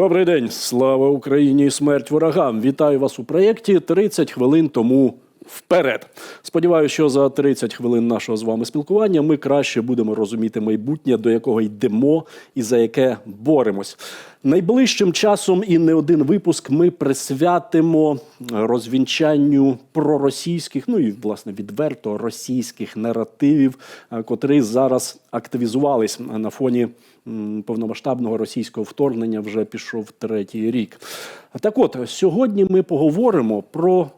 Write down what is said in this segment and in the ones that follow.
Добрий день, слава Україні і смерть ворогам. Вітаю вас у проєкті 30 хвилин тому вперед. Сподіваюся, що за 30 хвилин нашого з вами спілкування ми краще будемо розуміти майбутнє, до якого йдемо і за яке боремось. Найближчим часом і не один випуск ми присвятимо розвінчанню проросійських, ну і власне відверто російських наративів, е, котрі зараз активізувались на фоні повномасштабного російського вторгнення. Вже пішов третій рік. Так, от сьогодні ми поговоримо про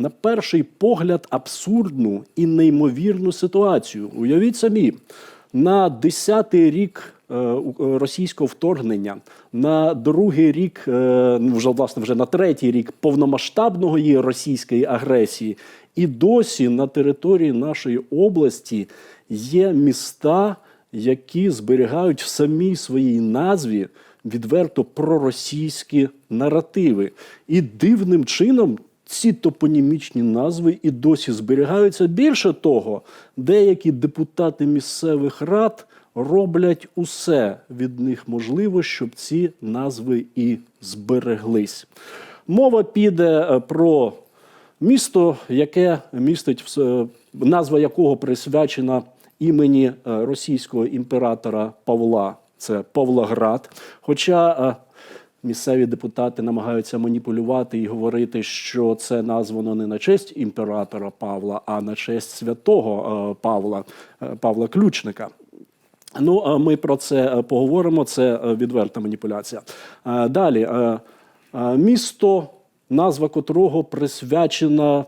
на перший погляд абсурдну і неймовірну ситуацію. Уявіть самі, на 10-й рік е, е, російського вторгнення, на другий рік, е, ну, вже власне вже на третій рік повномасштабного її російської агресії, і досі на території нашої області є міста, які зберігають в самій своїй назві відверто проросійські наративи. І дивним чином ці топонімічні назви і досі зберігаються. Більше того, деякі депутати місцевих рад роблять усе від них можливо, щоб ці назви і збереглись. Мова піде е, про місто, яке містить в назва якого присвячена імені е, російського імператора Павла. Це Павлоград. Хоча е, місцеві депутати намагаються маніпулювати і говорити, що це названо не на честь імператора Павла, а на честь святого е, Павла, е, Павла Ключника. Ну, ми про це е, поговоримо. Це відверта маніпуляція. Далі місто, назва котрого присвячена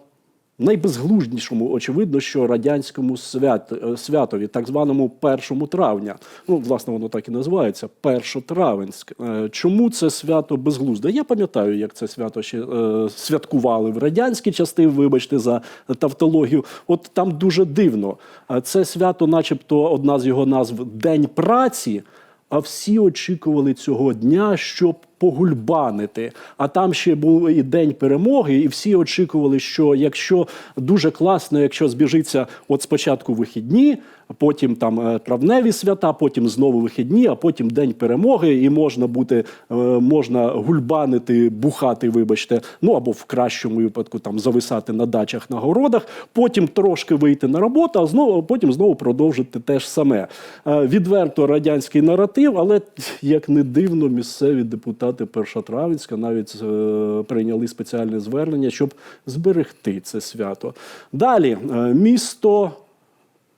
найбезглузднішому, очевидно, що радянському свят, е, святові, так званому 1 травня. Ну, власне, воно так і називається Першотравенськ. Е, Чому це свято безглузде? Я пам'ятаю, як це свято ще е, святкували в радянські части. Вибачте за тавтологію. От там дуже дивно. Це свято, начебто, одна з його назв День праці. А всі очікували цього дня, щоб погульбанити. А там ще був і день перемоги, і всі очікували, що якщо дуже класно, якщо збіжиться от спочатку вихідні, потім там е, травневі свята, потім знову вихідні, а потім день перемоги, і можна бути, е, можна гульбанити, бухати, вибачте, ну або в кращому випадку там зависати на дачах на городах, потім трошки вийти на роботу, а знову потім знову продовжити те ж саме. Е, Відверто радянський наратив, але як не дивно, місцеві депутати Першотравенська навіть е, прийняли спеціальне звернення, щоб зберегти це свято. Далі е, місто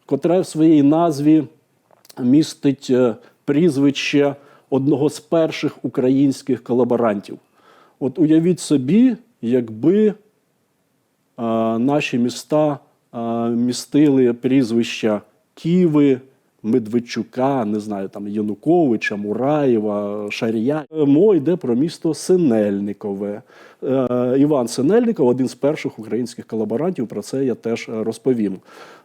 котре в своїй назві містить е, прізвище одного з перших українських колаборантів. От уявіть собі, якби наші міста містили прізвища Ківи, Медведчука, не знаю, там Януковича, Мураєва, Шарія. Е, Мова йде про місто Синельникове. Е, Іван Синельников один з перших українських колаборантів. Про це я теж розповім.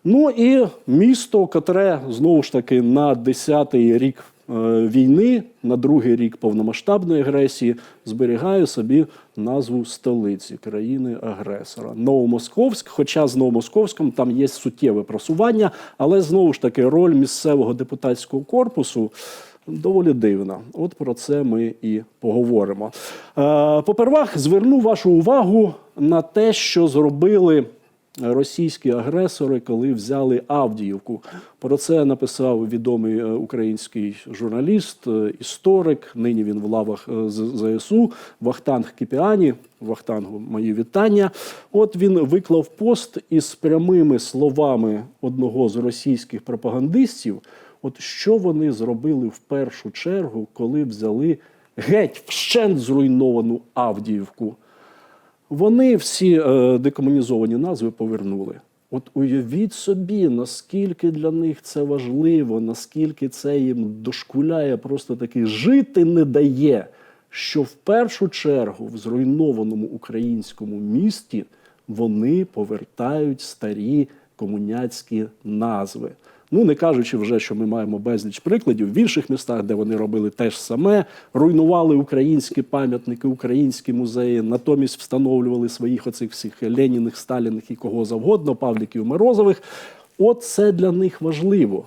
Ну і місто, котре знову ж таки на 10-й рік війни, на другий рік повномасштабної агресії, зберігає собі назву столиці країни-агресора Новомосковськ. Хоча з Новомосковськом там є суттєве просування, але знову ж таки роль місцевого депутатського корпусу. Доволі дивна. От про це ми і поговоримо. Е, Попервах зверну вашу увагу на те, що зробили російські агресори, коли взяли Авдіївку. Про це написав відомий е, український журналіст, е, історик. Нині він в лавах е, ЗСУ Вахтанг Кіпіані. Вахтангу мої вітання. От він виклав пост із прямими словами одного з російських пропагандистів. От що вони зробили в першу чергу, коли взяли геть вщент зруйновану Авдіївку? Вони всі е, декомунізовані назви повернули. От уявіть собі, наскільки для них це важливо, наскільки це їм дошкуляє, просто таки жити не дає, що в першу чергу в зруйнованому українському місті вони повертають старі комуняцькі назви. Ну, не кажучи вже, що ми маємо безліч прикладів в інших містах, де вони робили те ж саме, руйнували українські пам'ятники, українські музеї, натомість встановлювали своїх оцих всіх Леніних, Сталіних і кого завгодно, Павліків, Морозових. От це для них важливо.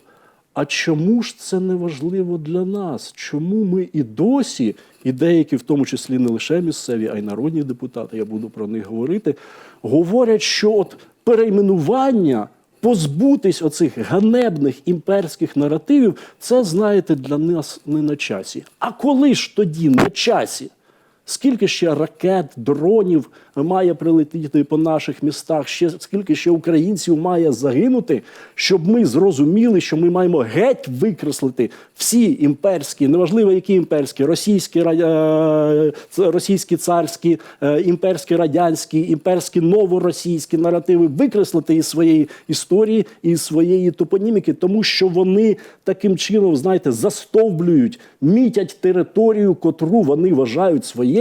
А чому ж це не важливо для нас? Чому ми і досі, і деякі, в тому числі не лише місцеві, а й народні депутати, я буду про них говорити, говорять, що от перейменування, позбутись оцих ганебних імперських наративів, це, знаєте, для нас не на часі. А коли ж тоді на часі? Скільки ще ракет, дронів має прилетіти по наших містах? Ще скільки ще українців має загинути, щоб ми зрозуміли, що ми маємо геть викреслити всі імперські, неважливо які імперські, російські, е, російські царські, е, імперські радянські, імперські новоросійські наративи, викреслити із своєї історії і своєї топоніміки, тому що вони таким чином, знаєте, застовблюють, мітять територію, котру вони вважають своєю,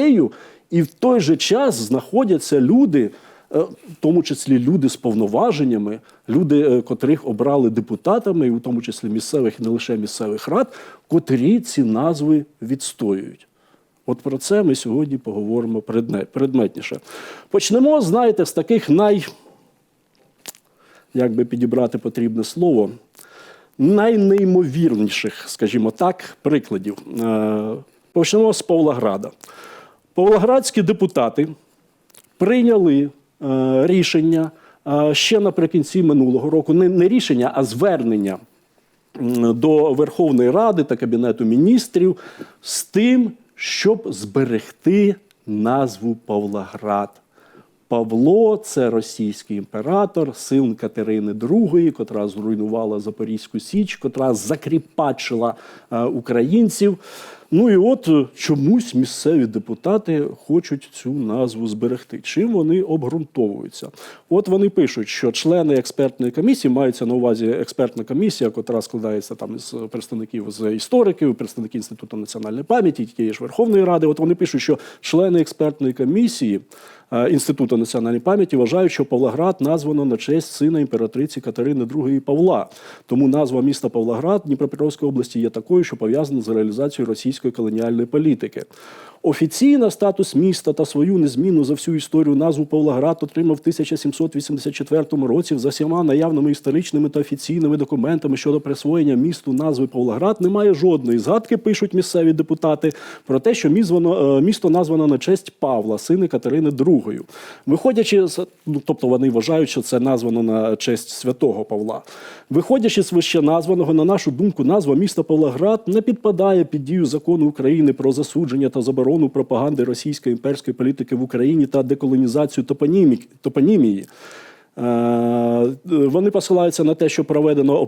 і в той же час знаходяться люди. е, В тому числі люди з повноваженнями, люди, е, котрих обрали депутатами, і в тому числі місцевих, і не лише місцевих рад, котрі ці назви відстоюють. От про це ми сьогодні поговоримо предметніше. Почнемо, знаєте, з таких най, як би підібрати потрібне слово, найнеймовірніших, скажімо так, прикладів. Е, Почнемо з Павлограда. Павлоградські депутати прийняли е, рішення е, ще наприкінці минулого року. Не, рішення, а звернення до Верховної Ради та Кабінету міністрів з тим, щоб зберегти назву Павлоград. Павло це російський імператор, син Катерини II, котра зруйнувала Запорізьку Січ, котра закріпачила е, українців. Ну і от е, чомусь місцеві депутати хочуть цю назву зберегти. Чим вони обґрунтовуються? От вони пишуть, що члени експертної комісії маються на увазі експертна комісія, котра складається там із представників з істориків, представників інституту національної пам'яті, тієї ж Верховної Ради. От вони пишуть, що члени експертної комісії. Е, Інституту національної пам'яті вважають, що Павлоград названо на честь сина імператриці Катерини II Павла. Тому назва міста Павлоград Дніпропетровської області є такою, що пов'язана з реалізацією російської колоніальної політики. Офіційно статус міста та свою незмінну за всю історію назву Павлоград отримав в 1784 році за всіма наявними історичними та офіційними документами щодо присвоєння місту назви Павлоград. Немає жодної згадки, пишуть місцеві депутати, про те, що е, місто названо на честь Павла, сина Катерини II. Виходячи з, ну, тобто вони вважають, що це названо на честь святого Павла. Виходячи з вище названого, на нашу думку, назва міста Павлоград не підпадає під дію закону України про засудження та заборону пропаганди російської імперської політики в Україні та деколонізацію топонімії. Е, Вони посилаються на те, що проведено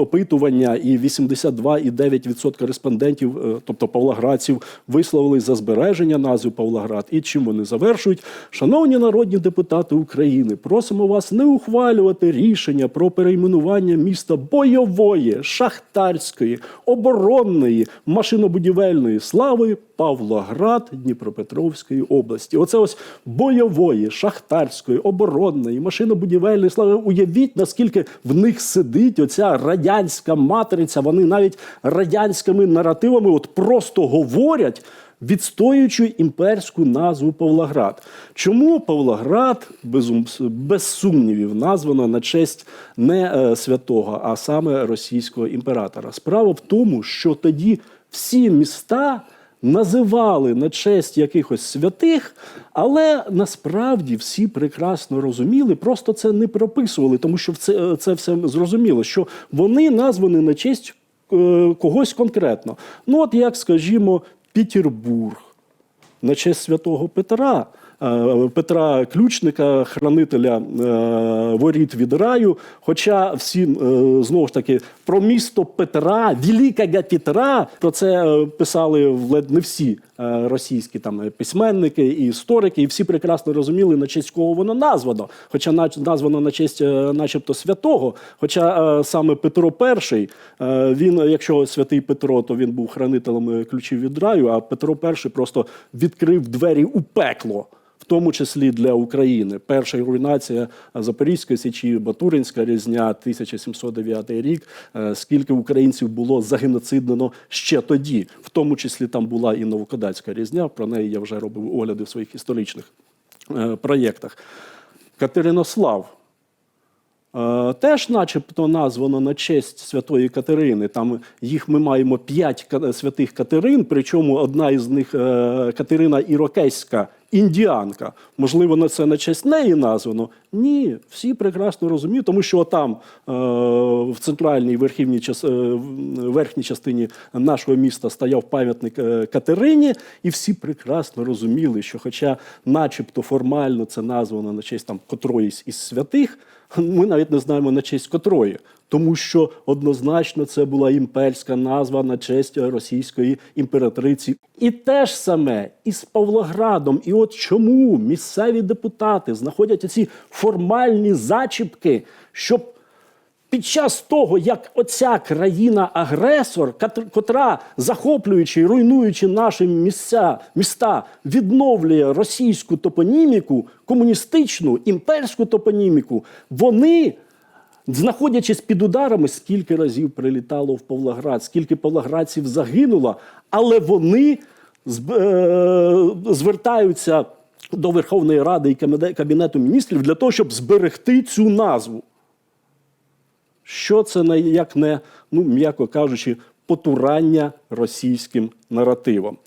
опитування, і 82,9% респондентів, е, тобто павлоградців, висловили за збереження назви Павлоград. І чим вони завершують? Шановні народні депутати України, просимо вас не ухвалювати рішення про перейменування міста бойової, шахтарської, оборонної, машинобудівельної слави Павлоград Дніпропетровської області. Оце ось бойової, шахтарської, оборонної, машинобудівельної слави. Уявіть, наскільки в них сидить оця радянська матриця. Вони навіть радянськими наративами от просто говорять. Відстоюючи імперську назву Павлоград. Чому Павлоград без, без сумнівів названо на честь не е, святого, а саме російського імператора? Справа в тому, що тоді всі міста називали на честь якихось святих, але насправді всі прекрасно розуміли, просто це не прописували, тому що це, це все зрозуміло, що вони названі на честь е, когось конкретно. Ну, от як, скажімо, Петербург на честь святого Петра. Е, Петра Ключника, хранителя е, воріт від раю. Хоча всі е, знову ж таки про місто Петра, Великого Петра, про це писали не всі російські там письменники і історики, і всі прекрасно розуміли, на честь кого воно названо. Хоча названо на честь, начебто, святого. Хоча саме Петро І, він, якщо святий Петро, то він був хранителем ключів від раю, а Петро І просто відкрив двері у пекло. В тому числі для України. Перша руйнація Запорізької січі, Батуринська різня, 1709 рік. Е, Скільки українців було загеноциднено ще тоді, в тому числі там була і Новокодацька різня. Про неї я вже робив огляди в своїх історичних е, проєктах. Катеринослав Е, Теж, начебто, названо на честь святої Катерини. Там їх ми маємо п'ять святих Катерин, причому одна із них Катерина Ірокезька, індіанка. Можливо, на це на честь неї названо. Ні, всі прекрасно розуміють, тому що там е, в центральній верхівній е, верхній частині нашого міста стояв пам'ятник е, Катерині, і всі прекрасно розуміли, що, хоча, начебто, формально це названо на честь там котроїсь із святих, ми навіть не знаємо на честь котрої. Тому що однозначно це була імперська назва на честь російської імператриці. І те ж саме із Павлоградом. І от чому місцеві депутати знаходять ці формальні зачіпки, щоб під час того, як оця країна-агресор, котра, захоплюючи і руйнуючи наші місця, міста, відновлює російську топоніміку, комуністичну, імперську топоніміку, вони. Знаходячись під ударами, скільки разів прилітало в Павлоград, скільки павлоградців загинуло, але вони е, звертаються до Верховної Ради і Кабінету міністрів для того, щоб зберегти цю назву. Що це як не, ну м'яко кажучи, потурання російським наративом.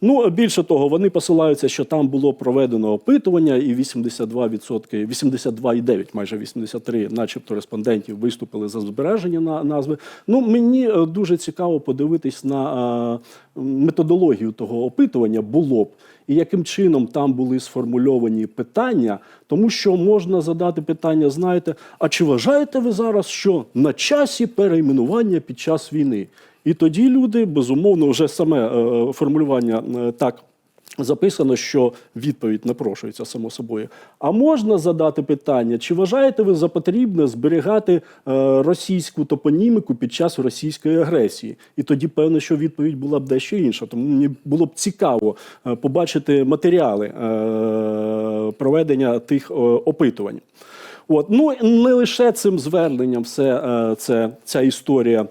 Ну, більше того, вони посилаються, що там було проведено опитування, і 82%, 82,9, майже 83, начебто, респондентів виступили за збереження на назви. Ну, мені е, дуже цікаво подивитись на е, методологію того опитування було б. І яким чином там були сформульовані питання, тому що можна задати питання: знаєте, а чи вважаєте ви зараз, що на часі перейменування під час війни? І тоді люди, безумовно, вже саме е, формулювання е, так записано, що відповідь напрошується само собою. А можна задати питання, чи вважаєте ви за потрібне зберігати е, російську топоніміку під час російської агресії? І тоді певно, що відповідь була б дещо інша. Тому мені було б цікаво побачити матеріали проведення тих опитувань. От ну не лише цим зверненням, все це ця історія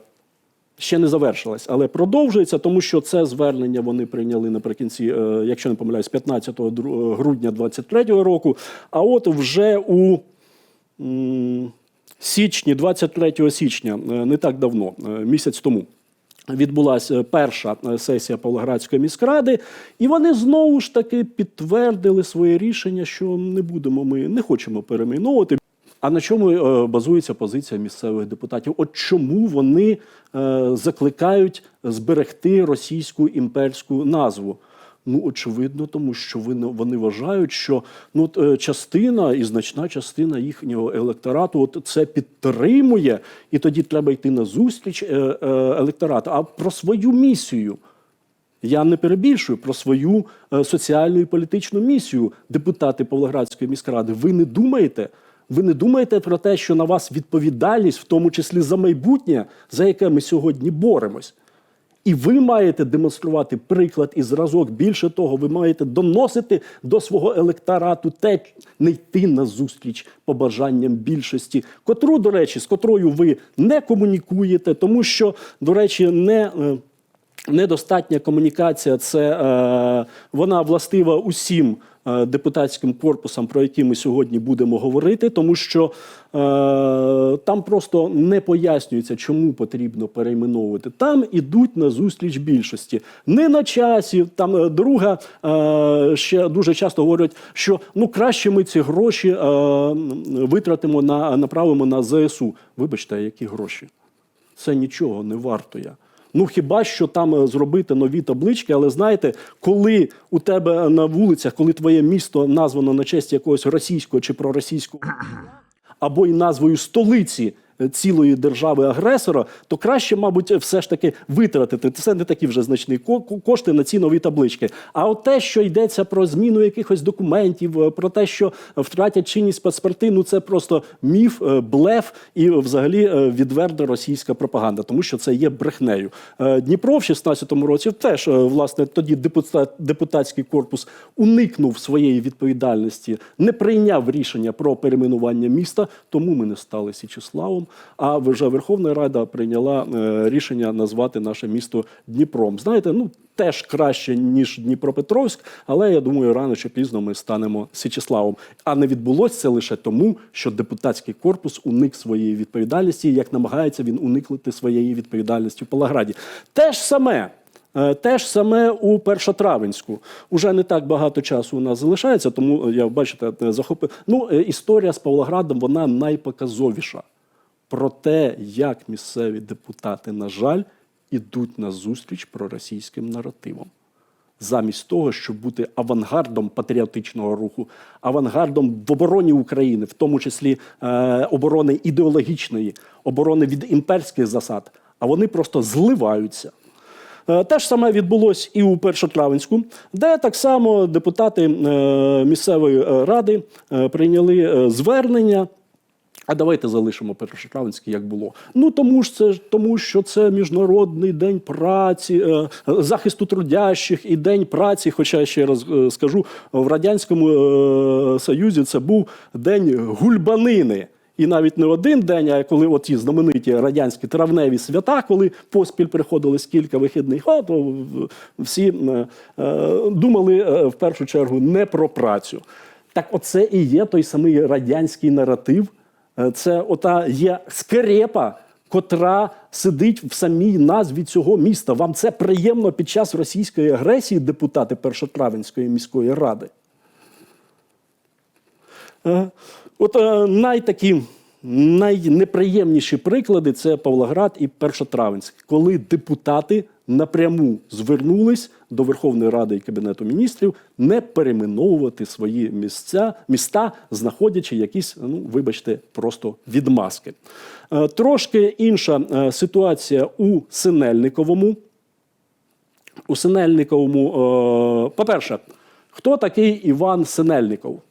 ще не завершилась, але продовжується, тому що це звернення вони прийняли наприкінці, е, якщо не помиляюсь, 15 грудня 23 року. А от вже у січні, 23 січня, е, не так давно, е, місяць тому. Відбулася перша е, сесія Павлоградської міськради, і вони знову ж таки підтвердили своє рішення, що не будемо ми не хочемо перейменовувати. А на чому е, базується позиція місцевих депутатів? От чому вони е, закликають зберегти російську імперську назву? Ну, очевидно, тому що вони, вважають, що ну, е, частина і значна частина їхнього електорату от це підтримує, і тоді треба йти на зустріч електорату. А про свою місію. Я не перебільшую про свою соціальну і політичну місію депутати Павлоградської міськради. Ви не думаєте? Ви не думаєте про те, що на вас відповідальність, в тому числі за майбутнє, за яке ми сьогодні боремось? І ви маєте демонструвати приклад і зразок. Більше того, ви маєте доносити до свого електорату те, не йти на зустріч побажанням більшості, котру, до речі, з котрою ви не комунікуєте, тому що, до речі, не. е, Недостатня комунікація це е, вона властива усім депутатським корпусам, про які ми сьогодні будемо говорити, тому що е, там просто не пояснюється, чому потрібно перейменовувати. Там ідуть на зустріч більшості. Не на часі. Там е, друга е, ще дуже часто говорять, що ну краще ми ці гроші е, витратимо на направимо на ЗСУ. Вибачте, які гроші? Це нічого не вартує. Ну хіба що там е, зробити нові таблички, але знаєте, коли у тебе на вулицях, коли твоє місто названо на честь якогось російського чи проросійського або й назвою столиці цілої держави-агресора, то краще, мабуть, все ж таки витратити. Це не такі вже значні ко- ко- кошти на ці нові таблички. А от те, що йдеться про зміну якихось документів, е, про те, що втратять чинність паспорти, ну це просто міф, е, блеф і е, взагалі е, відверта російська пропаганда, тому що це є брехнею. Е, Дніпро в 16-му році теж е, власне тоді депутат, депутатський корпус уникнув своєї відповідальності, не прийняв рішення про перейменування міста, тому ми не стали Січеславом, А вже Верховна Рада прийняла е, рішення назвати наше місто Дніпром. Знаєте, ну теж краще ніж Дніпропетровськ, але я думаю, рано чи пізно ми станемо Січеславом. А не відбулося лише тому, що депутатський корпус уник своєї відповідальності, як намагається він уникнути своєї відповідальності в Палаграді. Те ж саме. Е, Те ж саме у Першотравенську. Уже не так багато часу у нас залишається, тому я бачите, е, захопив. Ну, е, історія з Павлоградом вона найпоказовіша про те, як місцеві депутати, на жаль, ідуть на зустріч проросійським наративам. Замість того, щоб бути авангардом патріотичного руху, авангардом в обороні України, в тому числі е, оборони ідеологічної, оборони від імперських засад, а вони просто зливаються. Е, Те ж саме відбулось і у Першотравенську, де так само депутати е, місцевої е, ради е, прийняли звернення. А давайте залишимо Першотравенське, як було. Ну тому ж це тому, що це міжнародний день праці, е, захисту трудящих і день праці. Хоча ще раз е, скажу, в радянському е, союзі це був день гульбанини. І навіть не один день, а коли от ті знамениті радянські травневі свята, коли поспіль приходилось кілька вихідних, а, то всі е, думали в першу чергу не про працю. Так, оце і є той самий радянський наратив. Е, Це ота є скрепа, котра сидить в самій назві цього міста. Вам це приємно під час російської агресії, депутати Першотравенської міської ради. Е, От е, найтакі найнеприємніші приклади це Павлоград і Першотравенськ, коли депутати напряму звернулись до Верховної Ради і Кабінету міністрів не перейменовувати свої місця, міста, знаходячи якісь, ну вибачте, просто відмазки. Е, Трошки інша е, ситуація у Синельниковому. У Синельниковому, е, по-перше, хто такий Іван Синельников?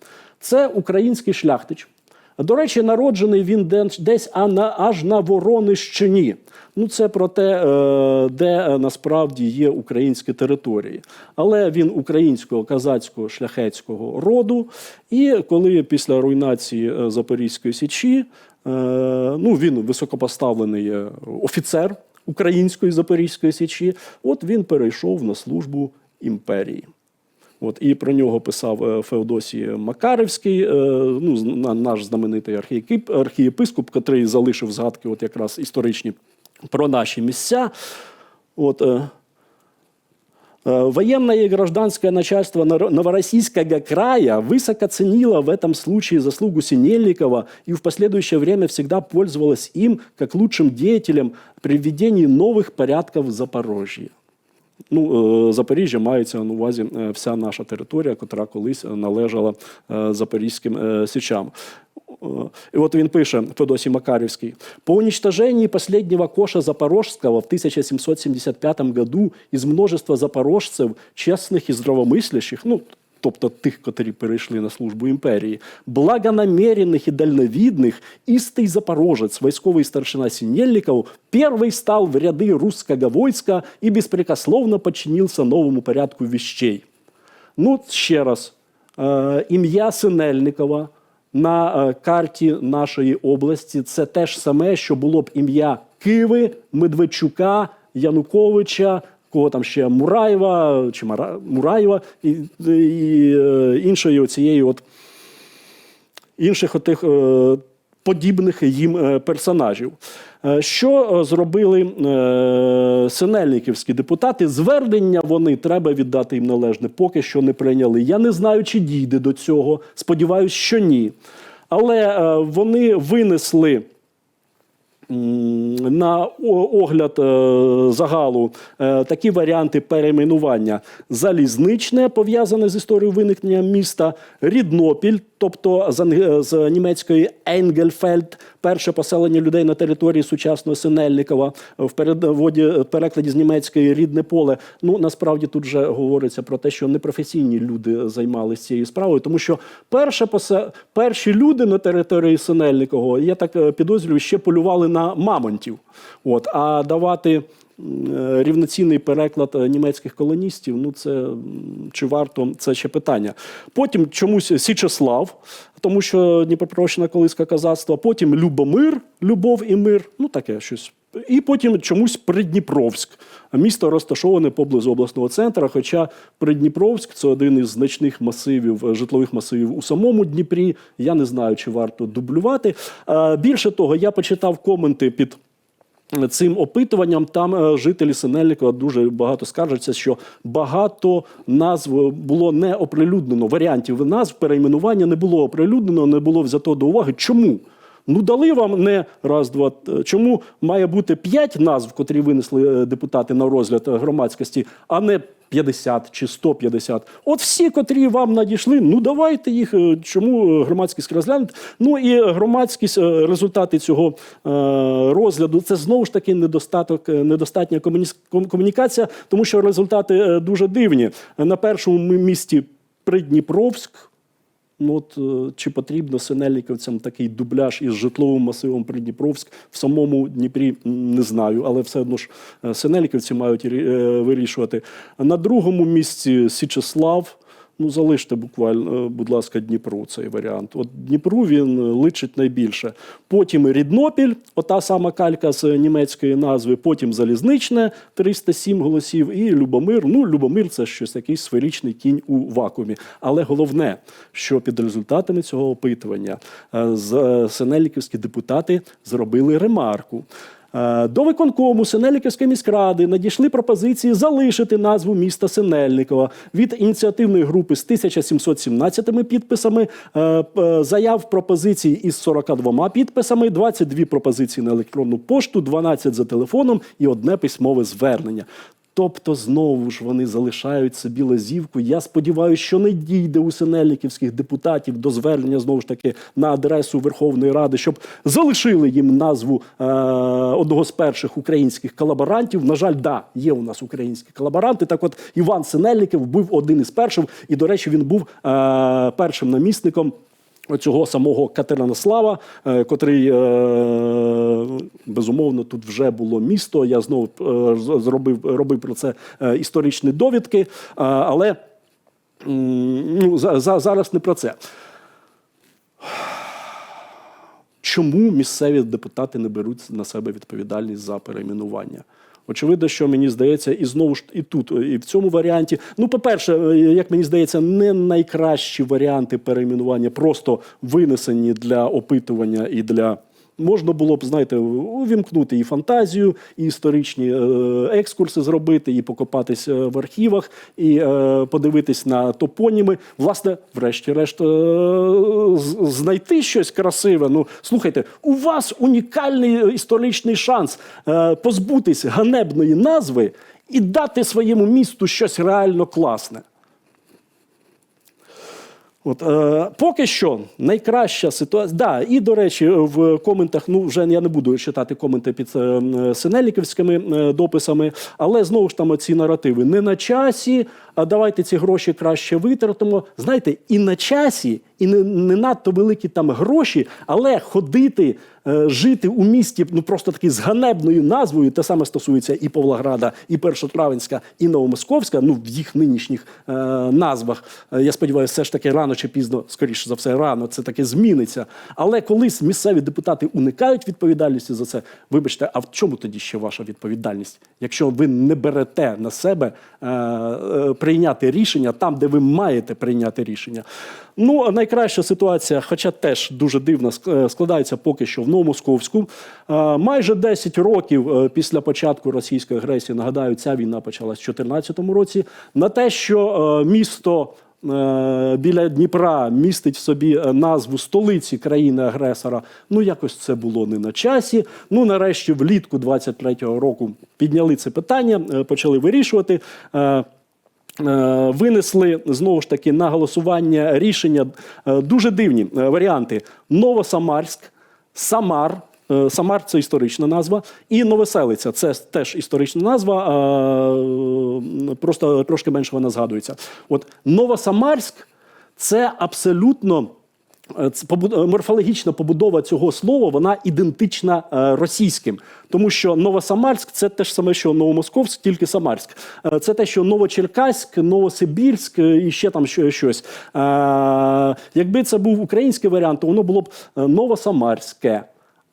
Це український шляхтич. До речі, народжений він десь а на, аж на Воронищині. Ну, це про те, е, де е, насправді є українські території. Але він українського казацького шляхетського роду. І коли після руйнації е, Запорізької січі, ну він високопоставлений офіцер української Запорізької січі, от він перейшов на службу імперії. От, і про нього писав е, Феодосій Макаревський, е, ну, з- на- наш знаменитий архієкип- архієпископ, котрий залишив згадки от якраз історичні про наші місця. От, е, Э, Военное и гражданское начальство Нор- Новороссийского края высоко ценило в этом случае заслугу Синельникова и в последующее время всегда пользовалось им как лучшим деятелем при введении новых порядков в Запорожье. Ну, е, Запоріжжя мається на увазі е, вся наша територія, котра колись належала е, запорізьким січам. И І от він пише Макаревский. По уничтожении последнего коша Запорожского в 1775 году из множества запорожцев, честных и здравомыслящих, ну, тобто тих, котрі перейшли на службу імперії, благонамеренных і дальновидных, істий запорожець, військовий старшина Синельников, первый стал в ряды русского войска и беспрекословно подчинился новому порядку вещей. Ну, ще раз, е, ім'я Синельникова на е, карті нашої області це те ж саме, що було б ім'я Киви, Медведчука, Януковича, кого там ще Мураєва чи Мара- Мураєва і, і е, іншої оцієї от інших отих е, подібних їм е, персонажів. Що зробили синельниківські депутати? Звернення вони треба віддати їм належне, поки що не прийняли. Я не знаю, чи дійде до цього. Сподіваюсь, що ні. Але вони винесли. На огляд е, загалу е, такі варіанти перейменування: залізничне, пов'язане з історією виникнення міста, Ріднопіль, тобто з, з німецької Енгельфельд, перше поселення людей на території сучасного Синельникова, в переводі перекладі з німецької рідне поле. Ну насправді тут вже говориться про те, що непрофесійні люди займалися цією справою, тому що перше посе- перші люди на території Синельникова, я так е, підозрюю, ще полювали на мамонтів. От, а давати е, рівноцінний переклад е, німецьких колоністів. Ну це чи варто це ще питання. Потім чомусь Січеслав, тому що Дніпропетровщина колиска казацтва. Потім Любомир, любов і мир. Ну таке щось. І потім чомусь Придніпровськ, місто розташоване поблизу обласного центру. Хоча Придніпровськ це один із значних масивів, е, житлових масивів у самому Дніпрі. Я не знаю, чи варто дублювати. Е, Більше того, я почитав коменти під цим опитуванням там е, жителі Синельникова дуже багато скаржаться, що багато назв було не оприлюднено. Варіантів назв перейменування не було оприлюднено, не було взято до уваги. Чому? Ну, дали вам не раз, два. Чому має бути п'ять назв, котрі винесли е, депутати на розгляд е, громадськості, а не 50 чи 150? От всі, котрі вам надійшли, ну давайте їх. е, Чому е, громадськість розглянути? Ну і громадськість е, результати цього е, розгляду це знову ж таки недостаток, е, недостатня комуні- комунікація, тому що результати е, дуже дивні. На першому місці Придніпровськ. Ну от е, чи потрібно синельниковцям такий дубляж із житловим масивом Придніпровськ в самому Дніпрі не знаю, але все одно ж е, синельниковці мають е, вирішувати. На другому місці Січеслав. Ну, залиште буквально, е, будь ласка, Дніпру цей варіант. От Дніпру він е, личить найбільше. Потім Ріднопіль, ота сама калька з німецької назви, потім Залізничне 307 голосів, і Любомир. Ну, Любомир це щось такий сферичний кінь у вакуумі. Але головне, що під результатами цього опитування е, з- синельниківські депутати зробили ремарку. Е, До виконкому Синельниківської міськради надійшли пропозиції залишити назву міста Синельникова від ініціативної групи з 1717 підписами, е, заяв пропозицій із 42 підписами, 22 пропозиції на електронну пошту, 12 за телефоном і одне письмове звернення. Тобто знову ж вони залишають собі лазівку. Я сподіваюся, що не дійде у синельниківських депутатів до звернення знову ж таки на адресу Верховної Ради, щоб залишили їм назву е, одного з перших українських колаборантів. На жаль, да, є у нас українські колаборанти. Так, от Іван Синельників був один із перших, і до речі, він був е, першим намісником. Цього самого Катеринослава, е, котрий е, безумовно тут вже було місто. Я знову е, зробив робив про це історичні довідки, але ну, за, за, зараз не про це. Чому місцеві депутати не беруть на себе відповідальність за перейменування? Очевидно, що мені здається, і знову ж і тут, і в цьому варіанті. Ну, по-перше, е, як мені здається, не найкращі варіанти перейменування, просто винесені для опитування і для. Можна було б, знаєте, увімкнути і фантазію, і історичні е, екскурси зробити, і покопатись е, в архівах, і е, подивитись на топоніми. Власне, врешті-решт, знайти щось красиве. Ну, слухайте, у вас унікальний історичний шанс позбутись ганебної назви і дати своєму місту щось реально класне. От, е, поки що найкраща ситуація. Да, і до речі, в коментах, ну вже я не буду читати коменти під е, синеліківськими е, дописами, але знову ж там ці наративи не на часі. А давайте ці гроші краще витратимо. Знаєте, і на часі, і не, не надто великі там гроші, але ходити, е, жити у місті ну просто таки з ганебною назвою. Те саме стосується і Павлограда, і Першотравенська, і Новомосковська. Ну в їх нинішніх е, назвах. Е, я сподіваюся, все ж таки рано чи пізно, скоріше за все, рано це таки зміниться. Але колись місцеві депутати уникають відповідальності за це. Вибачте, а в чому тоді ще ваша відповідальність, якщо ви не берете на себе е, е, прийняти рішення там, де ви маєте прийняти рішення? Ну, а найкраща ситуація, хоча теж дуже дивно е, складається поки що в Новомосковську. Майже 10 років е, після початку російської агресії, нагадаю, ця війна почалась в 2014 році. На те, що е, місто біля Дніпра містить в собі назву столиці країни-агресора. Ну, якось це було не на часі. Ну, нарешті, влітку 23-го року підняли це питання, почали вирішувати. Е, Винесли знову ж таки на голосування рішення е, дуже дивні е, варіанти: Новосамарськ, Самар. Самар це історична назва, і Новоселиця це теж історична назва, просто трошки менше вона згадується. От Новосамарськ це абсолютно морфологічна побудова цього слова вона ідентична е, російським, тому що Новосамарськ це те ж саме, що Новомосковськ, тільки Самарськ. Е, Це те, що Новочеркаськ, Новосибірськ е, і ще там щось. Е, Якби це був український варіант, то воно було б е, Новосамарське.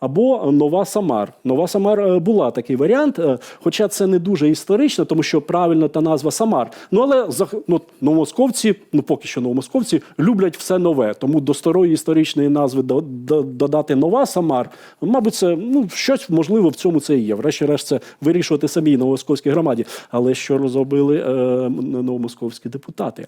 Або Нова Самар. Нова Самар е, була такий варіант, е, хоча це не дуже історично, тому що правильно та назва Самар. Ну але ну, новомосковці, ну поки що новомосковці, люблять все нове. Тому до старої історичної назви до- до- додати нова Самар, мабуть, це ну щось можливо в цьому це і є. Врешті-решт, це вирішувати самій новомосковській громаді. Але що розробили е, новомосковські депутати?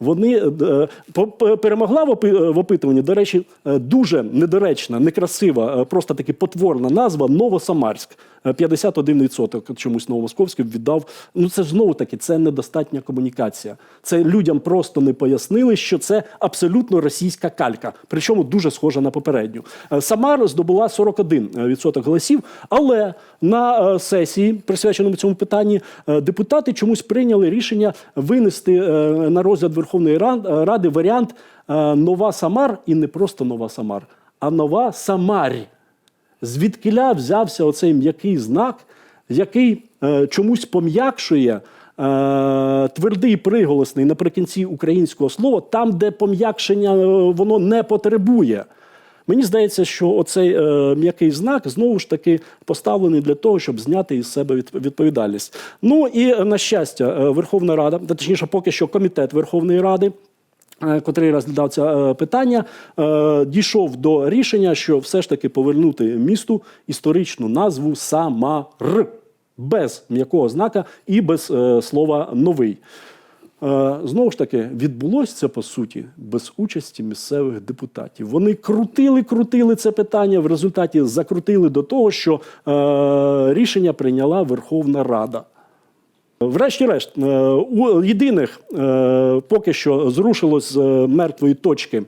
Вони е, по- перемогла в опитуванні. До речі, е, дуже недоречна, некрасива, е, просто таки потворна назва Новосамарськ. Е, 51% чомусь Новомосковський віддав. Ну це ж знову таки це недостатня комунікація. Це людям просто не пояснили, що це абсолютно російська калька, причому дуже схожа на попередню. Е, Самар здобула 41% голосів, але на е, сесії, присвяченому цьому питанні, е, депутати чомусь прийняли рішення винести е, на розгляд Верховної Ради варіант е, Нова Самар і не просто Нова Самар, а Нова Самарь. Звідкиля взявся оцей м'який знак, який е, чомусь пом'якшує е, твердий приголосний наприкінці українського слова, там, де пом'якшення е, воно не потребує. Мені здається, що оцей е, м'який знак знову ж таки поставлений для того, щоб зняти із себе відповідальність. Ну і на щастя, е, Верховна Рада, точніше, поки що комітет Верховної Ради котрий розглядав це е, питання, е, дійшов до рішення, що все ж таки повернути місту історичну назву Самар без м'якого знака і без е, слова новий. Е, Знову ж таки, відбулося це по суті без участі місцевих депутатів. Вони крутили, крутили це питання. В результаті закрутили до того, що е, рішення прийняла Верховна Рада. Врешті-решт, е, у єдиних е, поки що зрушилось з мертвої точки. е,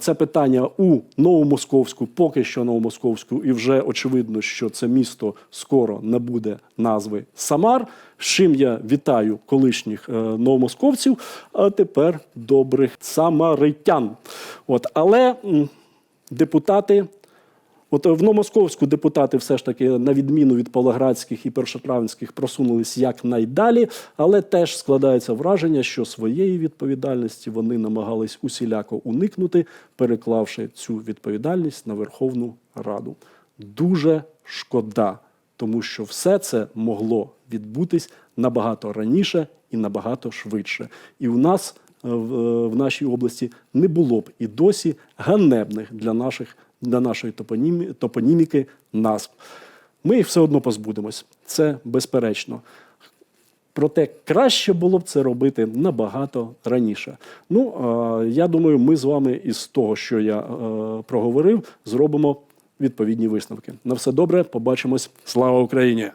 Це питання у Новомосковську, поки що Новомосковську, і вже очевидно, що це місто скоро не буде назви Самар. З чим я вітаю колишніх новомосковців, а тепер добрих самаритян. От, але депутати От в Новомосковську депутати все ж таки, на відміну від павлоградських і першотравенських, просунулись якнайдалі, але теж складається враження, що своєї відповідальності вони намагались усіляко уникнути, переклавши цю відповідальність на Верховну Раду. Дуже шкода, тому що все це могло відбутись набагато раніше і набагато швидше. І в нас е, е, в нашій області не було б і досі ганебних для наших для нашої топонімі, топоніміки назв. Ми їх все одно позбудемось. Це безперечно. Проте краще було б це робити набагато раніше. Ну, я думаю, ми з вами із того, що я е, проговорив, зробимо відповідні висновки. На все добре, побачимось. Слава Україні!